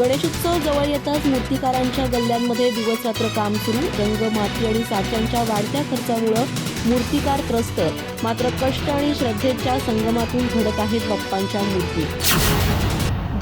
गणेशोत्सव जवळ येताच मूर्तिकारांच्या गल्ल्यांमध्ये दिवसरात्र काम सुरू. रंग माती आणि साच्यांच्या वाढत्या खर्चामुळं मूर्तिकार त्रस्त. मात्र कष्ट आणि श्रद्धेच्या संगमातून घडत आहेत बाप्पांच्या मूर्ती.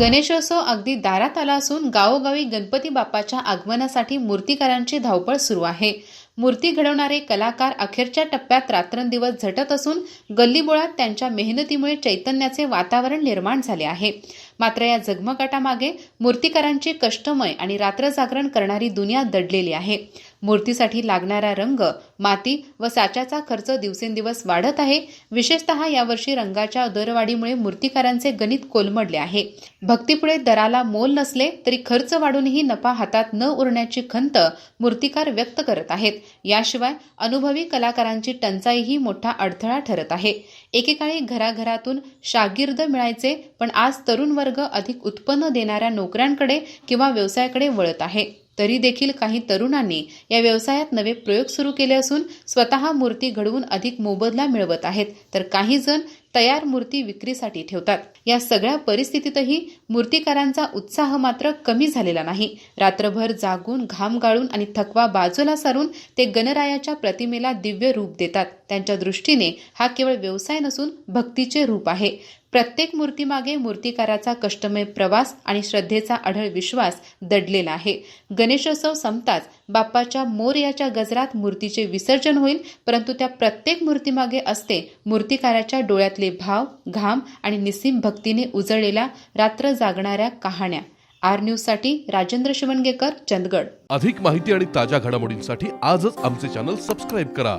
गणेशोत्सव अगदी दारात आला असून गावोगावी गणपती बाप्पाच्या आगमनासाठी मूर्तिकारांची धावपळ सुरू आहे. मूर्ती घडवणारे कलाकार अखेरच्या टप्प्यात रात्रंदिवस झटत असून गल्लीबोळात त्यांच्या मेहनतीमुळे चैतन्याचे वातावरण निर्माण झाले आहे. मात्र या झगमगाटामागे मूर्तिकारांची कष्टमय आणि रात्र जागरण करणारी दुनिया दडलेली आहे. मूर्तीसाठी लागणारा रंग माती व साच्याचा खर्च दिवसेंदिवस वाढत आहे. विशेषतः यावर्षी रंगाच्या दरवाढीमुळे मूर्तिकारांचे गणित कोलमडले आहे. भक्तीपुढे दराला मोल नसले तरी खर्च वाढूनही नफा हातात न उरण्याची खंत मूर्तिकार व्यक्त करत आहेत. याशिवाय अनुभवी कलाकारांची टंचाईही मोठा अडथळा ठरत आहे. एकेकाळी घराघरातून शागिर्द मिळायचे पण आज तरुण वर्ग अधिक उत्पन्न देणाऱ्या नोकऱ्यांकडे किंवा व्यवसायाकडे वळत आहे. तरी देखील काही तरुणांनी या व्यवसायात नवे प्रयोग सुरू केले असून स्वतः मूर्ती घडवून अधिक मोबदला मिळवत आहेत. तर काही जण तयार मूर्ती विक्रीसाठी ठेवतात. या सगळ्या परिस्थितीतही मूर्तिकारांचा उत्साह मात्र कमी झालेला नाही. रात्रभर जागून घाम गाळून आणि थकवा बाजूला सारून ते गणरायाच्या प्रतिमेला दिव्य रूप देतात. त्यांच्या दृष्टीने हा केवळ व्यवसाय नसून भक्तीचे रूप आहे. प्रत्येक मूर्तीमागे मूर्तिकाराचा कष्टमय प्रवास आणि श्रद्धेचा अढळ विश्वास दडलेला आहे. गणेशोत्सव संपताच बाप्पाच्या मोरयाच्या गजरात मूर्तीचे विसर्जन होईल परंतु त्या प्रत्येक मूर्तीमागे असते मूर्तिकाराच्या डोळ्यातले भाव घाम आणि निस्सीम भक्तीने उजळलेल्या रात्र जागणाऱ्या कहाण्या. आर न्यूजसाठी राजेंद्र शिवणगेकर चंदगड. अधिक माहिती आणि ताज्या घडामोडींसाठी आजच आमचे चॅनल सबस्क्राईब करा.